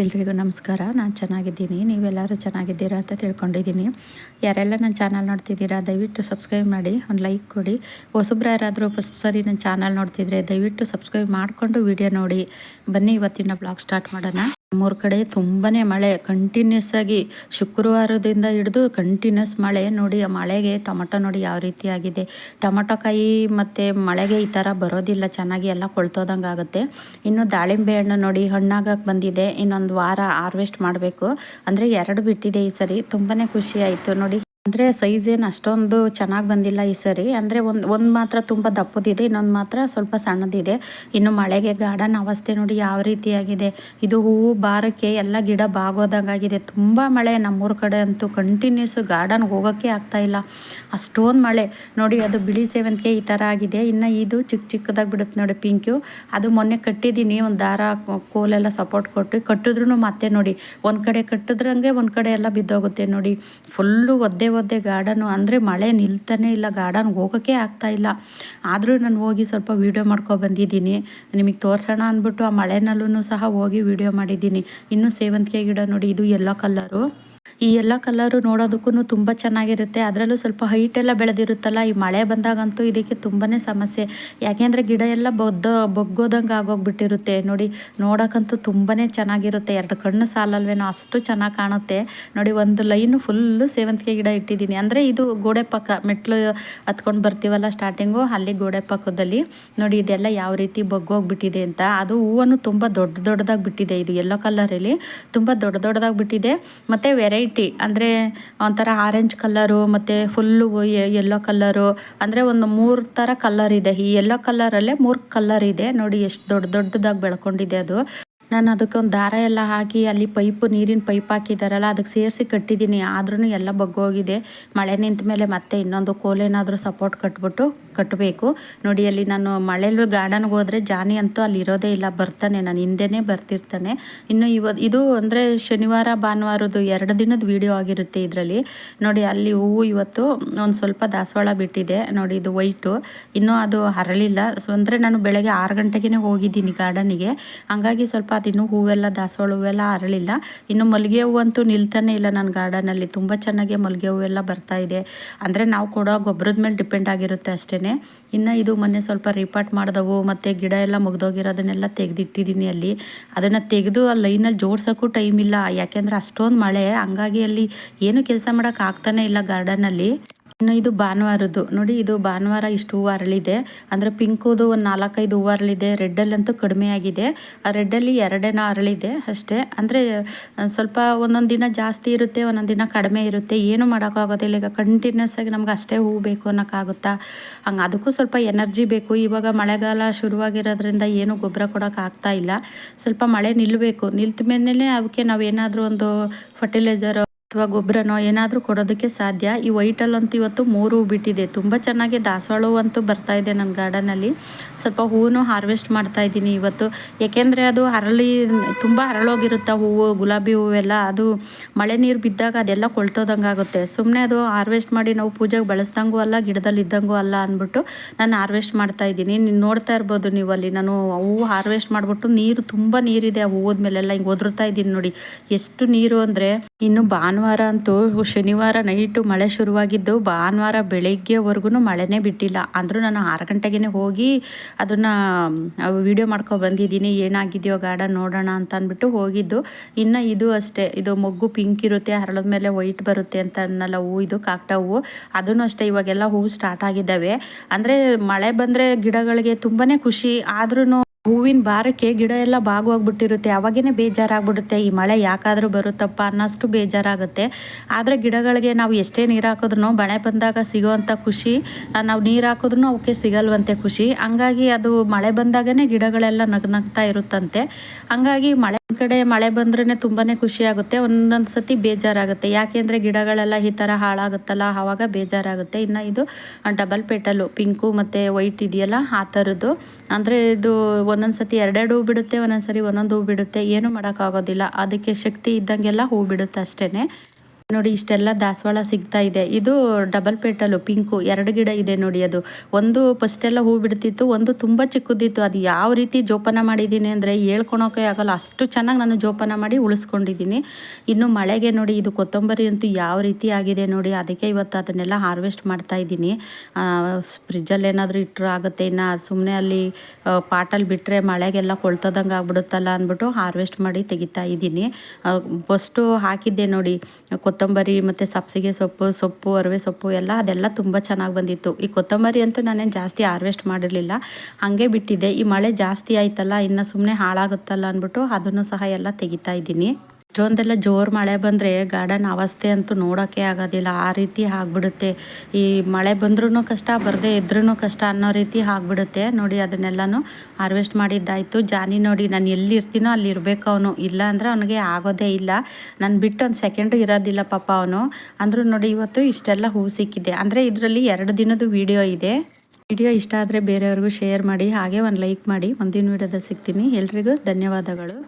ಎಲ್ರಿಗೂ ನಮಸ್ಕಾರ. ನಾನು ಚೆನ್ನಾಗಿದ್ದೀನಿ. ನೀವೆಲ್ಲರೂ ಚೆನ್ನಾಗಿದ್ದೀರಾ ಅಂತ ತಿಳ್ಕೊಂಡಿದ್ದೀನಿ. ಯಾರೆಲ್ಲ ನನ್ನ ಚಾನಲ್ ನೋಡ್ತಿದ್ದೀರಾ, ದಯವಿಟ್ಟು ಸಬ್ಸ್ಕ್ರೈಬ್ ಮಾಡಿ, ಒಂದು ಲೈಕ್ ಕೊಡಿ. ಹೊಸಬ್ರು ಯಾರಾದರೂ ಫಸ್ಟ್ ಸರಿ ನನ್ನ ಚಾನಲ್ ನೋಡ್ತಿದ್ರೆ ದಯವಿಟ್ಟು ಸಬ್ಸ್ಕ್ರೈಬ್ ಮಾಡಿಕೊಂಡು ವಿಡಿಯೋ ನೋಡಿ. ಬನ್ನಿ, ಇವತ್ತಿನ ಬ್ಲಾಗ್ ಸ್ಟಾರ್ಟ್ ಮಾಡೋಣ. ನಮ್ಮೂರ ಕಡೆ ತುಂಬಾ ಮಳೆ. ಕಂಟಿನ್ಯೂಸ್ ಆಗಿ ಶುಕ್ರವಾರದಿಂದ ಹಿಡಿದು ಕಂಟಿನ್ಯೂಸ್ ಮಳೆ ನೋಡಿ, ಆ ಮಳೆಗೆ ಟೊಮಟೊ ನೋಡಿ ಯಾವ ರೀತಿ ಆಗಿದೆ. ಟೊಮಟೊ ಕಾಯಿ ಮತ್ತು ಮಳೆಗೆ ಈ ಥರ ಬರೋದಿಲ್ಲ, ಚೆನ್ನಾಗಿ ಎಲ್ಲ ಕೊಳ್ತೋದಂಗೆ ಆಗುತ್ತೆ. ಇನ್ನು ದಾಳಿಂಬೆ ಹಣ್ಣು ನೋಡಿ ಹಣ್ಣಾಗಕ್ಕೆ ಬಂದಿದೆ. ಇನ್ನೊಂದು ವಾರ ಹಾರ್ವೆಸ್ಟ್ ಮಾಡಬೇಕು. ಅಂದರೆ ಎರಡು ಬಿಟ್ಟಿದೆ ಈ ಸರಿ. ತುಂಬಾ ಖುಷಿ ಆಯಿತು. ನೋಡಿ ಅಂದರೆ ಸೈಜ್ ಏನು ಅಷ್ಟೊಂದು ಚೆನ್ನಾಗಿ ಬಂದಿಲ್ಲ ಈ ಸರಿ. ಅಂದರೆ ಒಂದು ಒಂದು ಮಾತ್ರ ತುಂಬ ದಪ್ಪದಿದೆ, ಇನ್ನೊಂದು ಮಾತ್ರ ಸ್ವಲ್ಪ ಸಣ್ಣದಿದೆ. ಇನ್ನು ಮಳೆಗೆ ಗಾರ್ಡನ್ ಅವಸ್ಥೆ ನೋಡಿ ಯಾವ ರೀತಿಯಾಗಿದೆ. ಇದು ಹೂವು ಬಾರಕ್ಕೆ ಎಲ್ಲ ಗಿಡ ಬಾಗೋದಂಗಾಗಿದೆ. ತುಂಬ ಮಳೆ ನಮ್ಮೂರ ಕಡೆ ಅಂತೂ ಕಂಟಿನ್ಯೂಸ್ ಗಾರ್ಡನ್ಗೆ ಹೋಗೋಕ್ಕೆ ಆಗ್ತಾಯಿಲ್ಲ ಅಷ್ಟೊಂದು ಮಳೆ. ನೋಡಿ ಅದು ಬಿಳಿ ಸೇವಂತಿಗೆ ಈ ಥರ ಆಗಿದೆ. ಇನ್ನು ಇದು ಚಿಕ್ಕ ಚಿಕ್ಕದಾಗಿ ಬಿಡುತ್ತೆ ನೋಡಿ ಪಿಂಕು. ಅದು ಮೊನ್ನೆ ಕಟ್ಟಿದ್ದೀನಿ. ಒಂದು ದಾರ ಕೋಲೆಲ್ಲ ಸಪೋರ್ಟ್ ಕೊಟ್ಟು. ಕಟ್ಟಿದ್ರು ಮತ್ತೆ ನೋಡಿ, ಒಂದು ಕಡೆ ಕಟ್ಟಿದ್ರಂಗೆ ಒಂದು ಕಡೆ ಎಲ್ಲ ಬಿದ್ದೋಗುತ್ತೆ ನೋಡಿ. ಫುಲ್ಲು ಒದ್ದೆ ಒದ್ದೆ ಗಾರ್ಡನು, ಅಂದರೆ ಮಳೆ ನಿಲ್ತಾನೆ ಇಲ್ಲ, ಗಾರ್ಡನ್ಗೆ ಹೋಗೋಕ್ಕೆ ಆಗ್ತಾ ಇಲ್ಲ. ಆದರೂ ನಾನು ಹೋಗಿ ಸ್ವಲ್ಪ ವೀಡಿಯೋ ಬಂದಿದ್ದೀನಿ. ನಿಮಗೆ ತೋರಿಸೋಣ ಅಂದ್ಬಿಟ್ಟು ಆ ಮಳೆನಲ್ಲೂ ಸಹ ಹೋಗಿ ವೀಡಿಯೋ ಮಾಡಿದ್ದೀನಿ. ಇನ್ನೂ ಸೇವಂತಿಗೆ ಗಿಡ ನೋಡಿ, ಇದು ಎಲ್ಲೋ ಕಲ್ಲರು. ಈ ಎಲ್ಲ ಕಲರು ನೋಡೋದಕ್ಕೂ ತುಂಬ ಚೆನ್ನಾಗಿರುತ್ತೆ. ಅದರಲ್ಲೂ ಸ್ವಲ್ಪ ಹೈಟ್ ಎಲ್ಲ ಬೆಳೆದಿರುತ್ತಲ್ಲ, ಈ ಮಳೆ ಬಂದಾಗಂತೂ ಇದಕ್ಕೆ ತುಂಬಾ ಸಮಸ್ಯೆ. ಯಾಕೆಂದರೆ ಗಿಡ ಎಲ್ಲ ಬೊದ್ದ, ಬೊಗ್ಗೋದಂಗೆ ಆಗೋಗ್ಬಿಟ್ಟಿರುತ್ತೆ. ನೋಡಿ ನೋಡೋಕ್ಕಂತೂ ತುಂಬಾ ಚೆನ್ನಾಗಿರುತ್ತೆ. ಎರಡು ಕಣ್ಣು ಸಾಲಲ್ವೇನೋ ಅಷ್ಟು ಚೆನ್ನಾಗಿ ಕಾಣುತ್ತೆ. ನೋಡಿ, ಒಂದು ಲೈನು ಫುಲ್ಲು ಸೇವಂತಿಗೆ ಗಿಡ ಇಟ್ಟಿದ್ದೀನಿ. ಅಂದರೆ ಇದು ಗೋಡೆ ಪಕ್ಕ, ಮೆಟ್ಲು ಹತ್ಕೊಂಡು ಬರ್ತೀವಲ್ಲ ಸ್ಟಾರ್ಟಿಂಗು ಅಲ್ಲಿ ಗೋಡೆ ಪಕ್ಕದಲ್ಲಿ. ನೋಡಿ, ಇದೆಲ್ಲ ಯಾವ ರೀತಿ ಬಗ್ಗೋಗ್ಬಿಟ್ಟಿದೆ ಅಂತ. ಅದು ಹೂವನ್ನು ತುಂಬ ದೊಡ್ಡ ದೊಡ್ಡದಾಗಿ ಬಿಟ್ಟಿದೆ ಇದು ಎಲ್ಲೋ ಕಲರಲ್ಲಿ ತುಂಬ ದೊಡ್ಡ ದೊಡ್ಡದಾಗಿ ಬಿಟ್ಟಿದೆ ಮತ್ತು ವೆರೈಟಿ ವೆರೈಟಿ ಅಂದರೆ ಒಂಥರ ಆರೆಂಜ್ ಕಲ್ಲರು ಮತ್ತು ಫುಲ್ಲು ಎಲ್ಲೋ ಕಲ್ಲರು ಅಂದರೆ ಒಂದು ಮೂರು ಥರ ಕಲ್ಲರ್ ಇದೆ. ಈ ಎಲ್ಲೋ ಕಲ್ಲರಲ್ಲೇ ಮೂರು ಕಲ್ಲರ್ ಇದೆ. ನೋಡಿ ಎಷ್ಟು ದೊಡ್ಡ ದೊಡ್ಡದಾಗಿ ಬೆಳ್ಕೊಂಡಿದೆ ಅದು. ನಾನು ಅದಕ್ಕೆ ಒಂದು ದಾರ ಎಲ್ಲ ಹಾಕಿ ಅಲ್ಲಿ ಪೈಪು, ನೀರಿನ ಪೈಪ್ ಹಾಕಿದ್ದಾರಲ್ಲ ಅದಕ್ಕೆ ಸೇರಿಸಿ ಕಟ್ಟಿದ್ದೀನಿ ಆದ್ರೂ ಎಲ್ಲ ಬಗ್ಗೋಗಿದೆ. ಮಳೆ ನಿಂತ ಮೇಲೆ ಮತ್ತೆ ಇನ್ನೊಂದು ಕೋಲೇನಾದರೂ ಸಪೋರ್ಟ್ ಕಟ್ಬಿಟ್ಟು ಕಟ್ಟಬೇಕು ನೋಡಿ, ಅಲ್ಲಿ ನಾನು ಮಳೆಲು ಗಾರ್ಡನ್ಗೆ ಹೋದರೆ ಜಾನಿ ಅಂತೂ ಅಲ್ಲಿ ಇರೋದೇ ಇಲ್ಲ. ಬರ್ತಾನೆ, ನಾನು ಹಿಂದೆನೇ ಬರ್ತಿರ್ತಾನೆ. ಇನ್ನು ಇವ ಇದು ಅಂದರೆ ಶನಿವಾರ, ಭಾನುವಾರದ್ದು ಎರಡು ದಿನದ ವಿಡಿಯೋ ಆಗಿರುತ್ತೆ ಇದರಲ್ಲಿ. ನೋಡಿ, ಅಲ್ಲಿ ಹೂವು ಇವತ್ತು ಒಂದು ಸ್ವಲ್ಪ ದಾಸವಾಳ ಬಿಟ್ಟಿದೆ. ನೋಡಿ, ಇದು ವೈಟು ಇನ್ನೂ ಅದು ಹರಳಿಲ್ಲ. ಸೊ, ಅಂದರೆ ನಾನು ಬೆಳಗ್ಗೆ ಆರು ಗಂಟೆಗೇ ಹೋಗಿದ್ದೀನಿ ಗಾರ್ಡನಿಗೆ ಹಂಗಾಗಿ ಸ್ವಲ್ಪ ಅದಿನ್ನೂ ಹೂವೆಲ್ಲ ದಾಸವಾಳ ಹೂವೆಲ್ಲ ಅರಳಿಲ್ಲ. ಇನ್ನು ಮಲ್ಲಿಗೆ ಅಂತೂ ನಿಲ್ತಾನೆ ಇಲ್ಲ ನನ್ನ ಗಾರ್ಡನಲ್ಲಿ. ತುಂಬ ಚೆನ್ನಾಗಿ ಮಲ್ಲಿಗೆ ಹೂವೆಲ್ಲ ಬರ್ತಾ ಇದೆ. ಅಂದರೆ ನಾವು ಕೊಡೋ ಗೊಬ್ಬರದ ಮೇಲೆ ಡಿಪೆಂಡ್ ಆಗಿರುತ್ತೆ ಅಷ್ಟೇ ಇನ್ನು ಇದು ಮೊನ್ನೆ ಸ್ವಲ್ಪ ರಿಪಾರ್ಟ್ ಮಾಡಿದವು, ಮತ್ತು ಗಿಡ ಎಲ್ಲ ಮುಗ್ದೋಗಿರೋದನ್ನೆಲ್ಲ ತೆಗೆದಿಟ್ಟಿದ್ದೀನಿ ಅಲ್ಲಿ. ಅದನ್ನು ತೆಗೆದು ಆ ಲೈನಲ್ಲಿ ಜೋಡ್ಸೋಕ್ಕೂ ಟೈಮ್ ಇಲ್ಲ. ಯಾಕೆಂದರೆ ಅಷ್ಟೊಂದು ಮಳೆ. ಹಂಗಾಗಿ ಅಲ್ಲಿ ಏನು ಕೆಲಸ ಮಾಡೋಕ್ಕಾಗ್ತಾನೆ ಇಲ್ಲ ಗಾರ್ಡನಲ್ಲಿ. ಇನ್ನು ಇದು ಭಾನುವಾರದ್ದು. ನೋಡಿ, ಇದು ಭಾನುವಾರ ಇಷ್ಟು ಹೂವು ಅರಳಿದೆ ಅಂದರೆ ಪಿಂಕುದು ಒಂದು ನಾಲ್ಕೈದು ಹೂವು ಅರಳಿದೆ ರೆಡ್ಡಲ್ಲಂತೂ ಕಡಿಮೆ ಆಗಿದೆ. ಆ ರೆಡ್ಡಲ್ಲಿ ಎರಡೇನೋ ಅರಳಿದೆ ಅಷ್ಟೇ. ಅಂದರೆ ಸ್ವಲ್ಪ ಒಂದೊಂದು ದಿನ ಜಾಸ್ತಿ ಇರುತ್ತೆ, ಒಂದೊಂದು ದಿನ ಕಡಿಮೆ ಇರುತ್ತೆ. ಏನು ಮಾಡೋಕ್ಕಾಗೋದಿಲ್ಲ. ಈಗ ಕಂಟಿನ್ಯೂಸ್ ಆಗಿ ನಮ್ಗೆ ಅಷ್ಟೇ ಹೂವು ಬೇಕು ಅನ್ನೋಕ್ಕಾಗುತ್ತಾ? ಹಂಗೆ ಅದಕ್ಕೂ ಸ್ವಲ್ಪ ಎನರ್ಜಿ ಬೇಕು. ಇವಾಗ ಮಳೆಗಾಲ ಶುರುವಾಗಿರೋದ್ರಿಂದ ಏನು ಗೊಬ್ಬರ ಕೊಡೋಕ್ಕಾಗ್ತಾ ಇಲ್ಲ. ಸ್ವಲ್ಪ ಮಳೆ ನಿಲ್ಲಬೇಕು ನಿಲ್ತ ಮೇಲೆ ಅವಕ್ಕೆ ನಾವು ಏನಾದರೂ ಒಂದು ಫರ್ಟಿಲೈಸರ್ ಅಥವಾ ಗೊಬ್ಬರನೋ ಏನಾದರೂ ಕೊಡೋದಕ್ಕೆ ಸಾಧ್ಯ. ಈ ವೈಟಲ್ಲಂತೂ ಇವತ್ತು ಮೂರು ಬಿಟ್ಟಿದೆ. ತುಂಬ ಚೆನ್ನಾಗಿ ದಾಸವಾಳ ಬರ್ತಾ ಇದೆ ನನ್ನ ಗಾರ್ಡನಲ್ಲಿ. ಸ್ವಲ್ಪ ಹೂವು ಹಾರ್ವೆಸ್ಟ್ ಮಾಡ್ತಾ ಇದ್ದೀನಿ ಇವತ್ತು. ಏಕೆಂದರೆ ಅದು ಹರಳಿ, ತುಂಬ ಹರಳೋಗಿರುತ್ತೆ ಹೂವು, ಗುಲಾಬಿ ಹೂವೆಲ್ಲ ಅದು ಮಳೆ ನೀರು ಬಿದ್ದಾಗ ಅದೆಲ್ಲ ಕೊಳ್ತೋದಂಗೆ ಆಗುತ್ತೆ. ಸುಮ್ಮನೆ ಅದು ಹಾರ್ವೆಸ್ಟ್ ಮಾಡಿ ನಾವು ಪೂಜೆಗೆ ಬಳಸ್ದಂಗೂ ಅಲ್ಲ, ಗಿಡದಲ್ಲಿ ಇದ್ದಂಗೂ ಅಲ್ಲ ಅಂದ್ಬಿಟ್ಟು ನಾನು ಹಾರ್ವೆಸ್ಟ್ ಮಾಡ್ತಾ ಇದ್ದೀನಿ. ನೀನು ನೋಡ್ತಾ ಇರ್ಬೋದು ನೀವು ಅಲ್ಲಿ. ನಾನು ಹೂವು ಹಾರ್ವೆಸ್ಟ್ ಮಾಡಿಬಿಟ್ಟು ನೀರು, ತುಂಬ ನೀರಿದೆ ಆ ಹೂವದ ಮೇಲೆಲ್ಲ. ಹಿಂಗೆ ಒದರ್ತಾ ಇದ್ದೀನಿ ನೋಡಿ. ಎಷ್ಟು ನೀರು ಅಂದರೆ ಇನ್ನು ಭಾನುವಾರ ಅಂತೂ ಶನಿವಾರ ನೈಟು ಮಳೆ ಶುರುವಾಗಿದ್ದು ಭಾನುವಾರ ಬೆಳಗ್ಗೆವರೆಗೂ ಮಳೆನೇ ಬಿಟ್ಟಿಲ್ಲ. ಅಂದರೂ ನಾನು ಆರು ಗಂಟೆಗೆ ಹೋಗಿ ಅದನ್ನು ವಿಡಿಯೋ ಮಾಡ್ಕೊ ಬಂದಿದ್ದೀನಿ. ಏನಾಗಿದೆಯೋ ಗಾರ್ಡನ್ ನೋಡೋಣ ಅಂತ ಅಂದ್ಬಿಟ್ಟು ಹೋಗಿದ್ದು. ಇನ್ನು ಇದು ಅಷ್ಟೇ. ಇದು ಮೊಗ್ಗು ಪಿಂಕ್ ಇರುತ್ತೆ, ಹರಳದ ಮೇಲೆ ವೈಟ್ ಬರುತ್ತೆ ಅಂತ ಅನ್ನಲ್ಲ ಹೂವು ಇದು ಕಾಕ್ಟ ಹೂವು ಅದನ್ನು ಅಷ್ಟೇ, ಇವಾಗೆಲ್ಲ ಹೂವು ಸ್ಟಾರ್ಟ್ ಆಗಿದ್ದಾವೆ. ಅಂದರೆ ಮಳೆ ಬಂದರೆ ಗಿಡಗಳಿಗೆ ತುಂಬಾ ಖುಷಿ. ಆದ್ರೂ ಹೂವಿನ ಭಾರಕ್ಕೆ ಗಿಡ ಎಲ್ಲ ಬಾಗೋಗ್ಬಿಟ್ಟಿರುತ್ತೆ ಅವಾಗೇ ಬೇಜಾರಾಗ್ಬಿಡುತ್ತೆ. ಈ ಮಳೆ ಯಾಕಾದರೂ ಬರುತ್ತಪ್ಪ ಅನ್ನೋಷ್ಟು ಬೇಜಾರಾಗುತ್ತೆ. ಆದರೆ ಗಿಡಗಳಿಗೆ ನಾವು ಎಷ್ಟೇ ನೀರು ಹಾಕಿದ್ರು ಮಳೆ ಬಂದಾಗ ಸಿಗೋವಂಥ ಖುಷಿ ನಾವು ನೀರು ಹಾಕಿದ್ರು ಅವಕ್ಕೆ ಸಿಗಲ್ವಂತೆ ಖುಷಿ. ಹಂಗಾಗಿ ಅದು ಮಳೆ ಬಂದಾಗನೇ ಗಿಡಗಳೆಲ್ಲ ನಗ್ನಗ್ತಾ ಇರುತ್ತಂತೆ. ಹಂಗಾಗಿ ಮಳೆ ಕಡೆ ಮಳೆ ಬಂದ್ರೇ ತುಂಬಾ ಖುಷಿ ಆಗುತ್ತೆ. ಒಂದೊಂದು ಸತಿ ಬೇಜಾರಾಗುತ್ತೆ. ಯಾಕೆಂದರೆ ಗಿಡಗಳೆಲ್ಲ ಈ ಥರ ಹಾಳಾಗುತ್ತಲ್ಲ, ಆವಾಗ ಬೇಜಾರಾಗುತ್ತೆ. ಇನ್ನು ಇದು ಡಬಲ್ ಪೆಟಲು ಪಿಂಕು ಮತ್ತು ವೈಟ್ ಇದೆಯಲ್ಲ, ಆ ಥರದ್ದು ಅಂದರೆ ಇದು ಒಂದೊಂದು ಸತಿ ಎರಡೆರಡು ಹೂ ಬಿಡುತ್ತೆ, ಒಂದೊಂದು ಸರಿ ಒಂದೊಂದು ಹೂ ಬಿಡುತ್ತೆ. ಏನೂ ಮಾಡೋಕ್ಕಾಗೋದಿಲ್ಲ. ಅದಕ್ಕೆ ಶಕ್ತಿ ಇದ್ದಂಗೆಲ್ಲ ಹೂ ಬಿಡುತ್ತೆ ಅಷ್ಟೇ ನೋಡಿ, ಇಷ್ಟೆಲ್ಲ ದಾಸವಾಳ ಸಿಗ್ತಾ ಇದೆ. ಇದು ಡಬಲ್ ಪೇಟಲು ಪಿಂಕು, ಎರಡು ಗಿಡ ಇದೆ ನೋಡಿ ಅದು. ಒಂದು ಫಸ್ಟ್ ಎಲ್ಲ ಹೂ ಬಿಡ್ತಿತ್ತು, ಒಂದು ತುಂಬ ಚಿಕ್ಕದಿತ್ತು. ಅದು ಯಾವ ರೀತಿ ಜೋಪಾನ ಮಾಡಿದ್ದೀನಿ ಅಂದರೆ ಹೇಳ್ಕೊಳೋಕೆ ಆಗಲ್ಲ. ಅಷ್ಟು ಚೆನ್ನಾಗಿ ನಾನು ಜೋಪಾನ ಮಾಡಿ ಉಳಿಸ್ಕೊಂಡಿದ್ದೀನಿ. ಇನ್ನು ಮಳೆಗೆ ನೋಡಿ, ಇದು ಕೊತ್ತಂಬರಿ ಅಂತೂ ಯಾವ ರೀತಿ ಆಗಿದೆ ನೋಡಿ, ಅದಕ್ಕೆ ಇವತ್ತು ಅದನ್ನೆಲ್ಲ ಹಾರ್ವೆಸ್ಟ್ ಮಾಡ್ತಾ ಇದ್ದೀನಿ. ಫ್ರಿಜ್ಜಲ್ಲಿ ಏನಾದರೂ ಇಟ್ಟರು ಆಗುತ್ತೆ. ಇನ್ನು ಸುಮ್ಮನೆ ಅಲ್ಲಿ ಪಾಟಲ್ಲಿ ಬಿಟ್ಟರೆ ಮಳೆಗೆಲ್ಲ ಕೊಳ್ತದಂಗೆ ಆಗ್ಬಿಡುತ್ತಲ್ಲ ಅಂದ್ಬಿಟ್ಟು ಹಾರ್ವೆಸ್ಟ್ ಮಾಡಿ ತೆಗಿತಾ ಇದ್ದೀನಿ. ಫಸ್ಟು ಹಾಕಿದ್ದೆ ನೋಡಿ ಕೊತ್ತಂಬರಿ ಮತ್ತು ಸಬ್ಸಿಗೆ ಸೊಪ್ಪು ಸೊಪ್ಪು, ಅರವೆ ಸೊಪ್ಪು ಎಲ್ಲ ಅದೆಲ್ಲ ತುಂಬ ಚೆನ್ನಾಗಿ ಬಂದಿತ್ತು. ಈ ಕೊತ್ತಂಬರಿ ಅಂತೂ ನಾನೇನು ಜಾಸ್ತಿ ಹಾರ್ವೆಸ್ಟ್ ಮಾಡಿರಲಿಲ್ಲ. ಹಾಗೆ ಬಿಟ್ಟಿದ್ದೆ ಈ ಮಳೆ ಜಾಸ್ತಿ ಆಯ್ತಲ್ಲ, ಇನ್ನು ಸುಮ್ಮನೆ ಹಾಳಾಗುತ್ತಲ್ಲ ಅಂದ್ಬಿಟ್ಟು ಅದನ್ನು ಸಹ ಎಲ್ಲ ತೆಗಿತಾ ಇದ್ದೀನಿ. ಇಷ್ಟೊಂದೆಲ್ಲ ಜೋರು ಮಳೆ ಬಂದರೆ ಗಾರ್ಡನ್ ಅವಸ್ಥೆ ಅಂತೂ ನೋಡೋಕ್ಕೆ ಆಗೋದಿಲ್ಲ. ಆ ರೀತಿ ಆಗ್ಬಿಡುತ್ತೆ. ಈ ಮಳೆ ಬಂದ್ರೂ ಕಷ್ಟ, ಬರದೇ ಇದ್ರೂ ಕಷ್ಟ ಅನ್ನೋ ರೀತಿ ಆಗ್ಬಿಡುತ್ತೆ. ನೋಡಿ, ಅದನ್ನೆಲ್ಲನೂ ಹಾರ್ವೆಸ್ಟ್ ಮಾಡಿದ್ದಾಯಿತು. ಜಾನಿ ನೋಡಿ, ನಾನು ಎಲ್ಲಿರ್ತೀನೋ ಅಲ್ಲಿ ಇರಬೇಕು ಅವನು. ಇಲ್ಲ ಅಂದರೆ ಅವನಿಗೆ ಆಗೋದೇ ಇಲ್ಲ. ನಾನು ಬಿಟ್ಟು ಒಂದು ಸೆಕೆಂಡು ಇರೋದಿಲ್ಲ ಪಾಪ ಅವನು. ಅಂದರೂ ನೋಡಿ, ಇವತ್ತು ಇಷ್ಟೆಲ್ಲ ಹೂ ಸಿಕ್ಕಿದೆ. ಅಂದರೆ ಇದರಲ್ಲಿ ಎರಡು ದಿನದ ವಿಡಿಯೋ ಇದೆ. ವಿಡಿಯೋ ಇಷ್ಟ ಆದರೆ ಬೇರೆಯವ್ರಿಗೂ ಶೇರ್ ಮಾಡಿ, ಹಾಗೆ ಒಂದು ಲೈಕ್ ಮಾಡಿ. ಮುಂದಿನ ವಿಡಿಯೋದ ಸಿಗ್ತೀನಿ. ಎಲ್ರಿಗೂ ಧನ್ಯವಾದಗಳು.